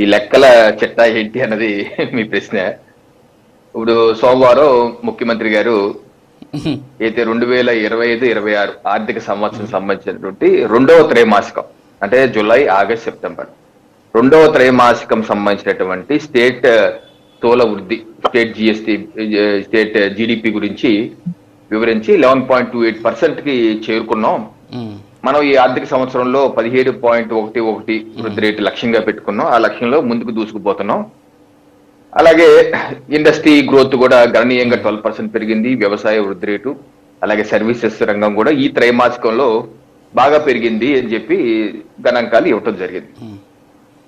ఈ లెక్కల చట్ట ఏంటి అన్నది మీ ప్రశ్న. ఇప్పుడు సోమవారం ముఖ్యమంత్రి గారు అయితే రెండు వేల ఇరవై ఐదు ఇరవై ఆరు ఆర్థిక సంవత్సరం సంబంధించినటువంటి రెండవ త్రైమాసికం అంటే జూలై ఆగస్ట్ సెప్టెంబర్. రెండవ త్రైమాసికం సంబంధించినటువంటి స్టేట్ స్థూల వృద్ధి స్టేట్ జిఎస్టి స్టేట్ జిడిపి గురించి వివరించి లెవెన్ పాయింట్ టూ ఎయిట్ పర్సెంట్కి చేరుకున్నాం. మనం ఈ ఆర్థిక సంవత్సరంలో పదిహేడు పాయింట్ ఒకటి ఒకటి వృద్ధి రేటు లక్ష్యంగా పెట్టుకున్నాం. ఆ లక్ష్యంలో ముందుకు దూసుకుపోతున్నాం. అలాగే ఇండస్ట్రీ గ్రోత్ కూడా గణనీయంగా ట్వెల్వ్ పర్సెంట్ పెరిగింది. వ్యవసాయ వృద్ధి రేటు అలాగే సర్వీసెస్ రంగం కూడా ఈ త్రైమాసికంలో బాగా పెరిగింది అని చెప్పి గణాంకాలు ఇవ్వటం జరిగింది.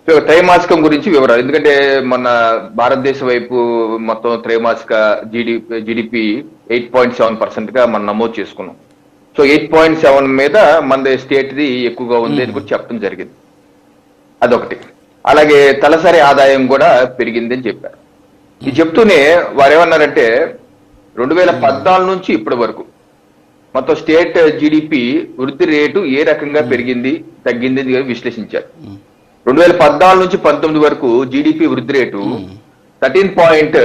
సో త్రైమాసికం గురించి వివరాలు. ఎందుకంటే మన భారతదేశం వైపు మొత్తం త్రైమాసిక జీడి జీడిపి ఎయిట్ పాయింట్ సెవెన్ పర్సెంట్గా మనం నమోదు చేసుకున్నాం. సో ఎయిట్ పాయింట్ సెవెన్ మీద మన స్టేట్ ది ఎక్కువగా ఉంది అని కూడా చెప్పడం జరిగింది. అదొకటి. అలాగే తలసరి ఆదాయం కూడా పెరిగింది అని చెప్పారు. ఇది చెప్తూనే వారు ఏమన్నారంటే రెండు వేల పద్నాలుగు నుంచి ఇప్పటి వరకు మొత్తం స్టేట్ జీడిపి వృద్ధి రేటు ఏ రకంగా పెరిగింది తగ్గింది అని విశ్లేషించారు. రెండు వేల పద్నాలుగు నుంచి పంతొమ్మిది వరకు జీడిపి వృద్ధి rate thirteen point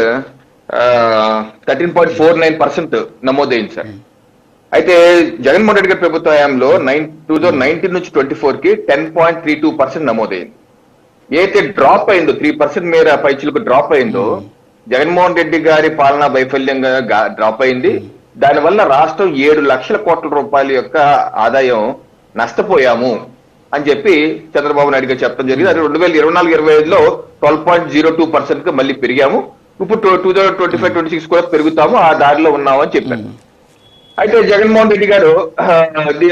thirteen point four nine percent నమోదైంది సార్. అయితే జగన్మోహన్ రెడ్డి గారి ప్రభుత్వ హయాంలో నైన్ టూ థౌసండ్ నైన్టీన్ నుంచి ట్వంటీ ఫోర్కి ten point three two percent నమోదైంది. ఏదైతే డ్రాప్ అయిందో త్రీ పర్సెంట్ మేర పైచులకు డ్రాప్ అయిందో జగన్మోహన్ రెడ్డి గారి పాలనా వైఫల్యంగా డ్రాప్ అయింది. దానివల్ల రాష్ట్రం ఏడు లక్షల కోట్ల రూపాయల యొక్క ఆదాయం నష్టపోయాము అని చెప్పి చంద్రబాబు నాయుడు గారు చెప్పడం జరిగింది. అది రెండు వేల ఇరవై నాలుగు ఇరవై ఐదులో ట్వెల్వ్ పాయింట్ జీరో టూ పర్సెంట్కి మళ్ళీ పెరిగాము. ఇప్పుడు two thousand twenty five twenty six కూడా పెరుగుతాము ఆ దారిలో ఉన్నాము అని చెప్పారు అయితే జగన్మోహన్ రెడ్డి గారు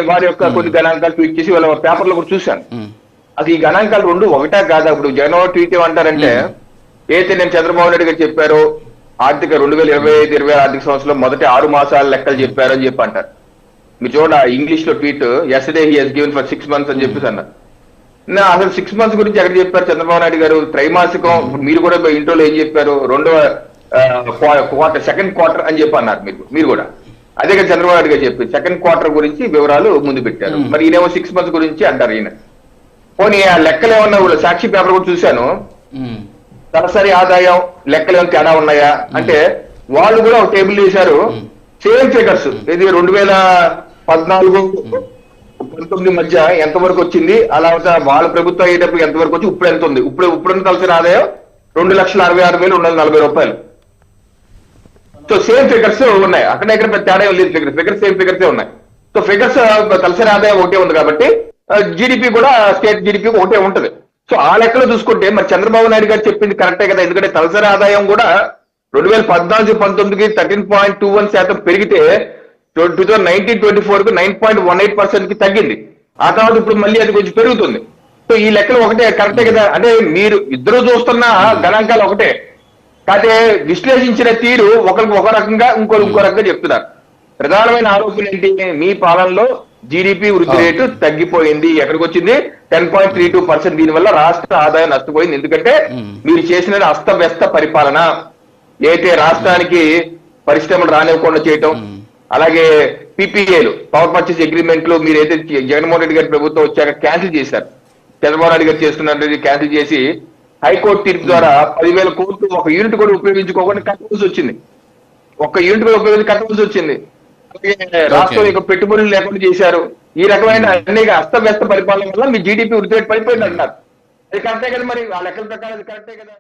వారి యొక్క కొన్ని గణాంకాలు ట్వీట్ చేసి వాళ్ళ పేపర్లో కూడా చూశాను. ఉమ్, అసలు ఈ గణాంకాలు రెండు ఒకటా కాదా? ఇప్పుడు జగన్మోహన్ ట్వీట్ ఏమంటారంటే ఏదైతే నేను చంద్రబాబు నాయుడు గారు చెప్పారో ఆర్థిక రెండు వేల ఇరవై ఐదు ఇరవై ఆరు ఆర్థిక సంవత్సరంలో మొదటి ఆరు మాసాల లెక్కలు చెప్పారు అని చెప్పి అంటారు. మీరు చూడండి ఇంగ్లీష్లో tweet says he he's given for six months అని చెప్పేసి అన్నారు. నా అసలు సిక్స్ మంత్స్ గురించి ఎక్కడ చెప్పారు చంద్రబాబు నాయుడు గారు? త్రైమాసికం మీరు కూడా ఇంట్రోలో ఏం చెప్పారు? రెండవ క్వార్టర్ సెకండ్ క్వార్టర్ అని చెప్పి అన్నారు మీరు మీరు కూడా. అదే కదా చంద్రబాబు నాయుడు గారు చెప్పి సెకండ్ క్వార్టర్ గురించి వివరాలు ముందు పెట్టారు. మరి ఈయనేమో సిక్స్ మంత్స్ గురించి అంటారు ఈయన. పోనీ ఆ లెక్కలు ఏమన్నా సాక్షి పేపర్ కూడా చూశాను. తలసరి ఆదాయం లెక్కలు ఏమైనా తేడా ఉన్నాయా? అంటే వాళ్ళు కూడా ఒక టేబుల్ చేశారు సేమ్ ఫిగర్స్ ఇది రెండు వేల పద్నాలుగు పంతొమ్మిది మధ్య ఎంత వరకు వచ్చింది? అలా వాళ్ళ ప్రభుత్వం అయ్యేటప్పుడు ఎంత వరకు వచ్చి ఇప్పుడు ఎంత ఉంది? ఇప్పుడు ఇప్పుడున్న తలసరి ఆదాయం రెండు లక్షల అరవై ఆరు వేలు రెండు వందల నలభై రూపాయలు. సో సేమ్ ఫిగర్స్ ఉన్నాయి. అక్కడ ఇక్కడ తేడా ఏం లేదు ఫిగర్స్ ఫిగర్స్ సేమ్ ఫిగర్సే ఉన్నాయి. సో ఫిగర్స్ తలసరి ఆదాయం ఒకటే ఉంది కాబట్టి జీడిపి కూడా స్టేట్ జీడిపి ఒకటే ఉంటది. సో ఆ లెక్కలో చూసుకుంటే మరి చంద్రబాబు నాయుడు గారు చెప్పింది కరెక్టే కదా. ఎందుకంటే తలసరి ఆదాయం కూడా రెండు వేల పద్నాలుగు పంతొమ్మిదికి థర్టీన్ పాయింట్ టూ వన్ శాతం పెరిగితే టూ థౌసండ్ నైన్టీన్ ట్వంటీ ఫోర్కు నైన్ పాయింట్ వన్ ఎయిట్ పర్సెంట్కి తగ్గింది. ఆ తర్వాత ఇప్పుడు మళ్ళీ అది కొంచెం పెరుగుతుంది. సో ఈ లెక్కలు ఒకటే కరెక్టే కదా. అంటే మీరు ఇద్దరు చూస్తున్న గణాంకాలు ఒకటే. కాకపోతే విశ్లేషించిన తీరు ఒకరికి ఒక రకంగా ఇంకోరు ఇంకో రకంగా చెప్తున్నారు. ప్రధానమైన ఆరోపణ ఏంటి? మీ పాలనలో జీడిపి వృద్ధి రేటు తగ్గిపోయింది. ఎక్కడికి వచ్చింది? Ten point three two percent దీనివల్ల రాష్ట్ర ఆదాయం నష్టపోయింది. ఎందుకంటే మీరు చేసిన అస్తవ్యస్త పరిపాలన. అయితే రాష్ట్రానికి పరిశ్రమలు రానివ్వకుండా చేయటం. అలాగే పీపీఏలు పవర్ పర్చేస్ అగ్రిమెంట్లు మీరు అయితే జగన్మోహన్ రెడ్డి గారి ప్రభుత్వం వచ్చాక క్యాన్సిల్ చేశారు. చంద్రబాబు నాయుడు గారు చేస్తున్నది క్యాన్సిల్ చేసి హైకోర్టు తీర్పు ద్వారా పదివేల కోట్లు ఒక యూనిట్ కూడా ఉపయోగించుకోకుండా కట్టవలసి వచ్చింది. ఒక్క యూనిట్ కూడా ఉపయోగించి కట్టవలసి వచ్చింది. అలాగే రాష్ట్రం యొక్క పెట్టుబడులు లేకుండా చేశారు. ఈ రకమైన అనేక అస్తవ్యస్త పరిపాలన వల్ల మీ జీడిపి వృద్ధి పడిపోయింది అంటున్నారు అది కరెక్టే కదా మరి? ఆ లెక్కల ప్రకారం అది కరెక్టే కదా?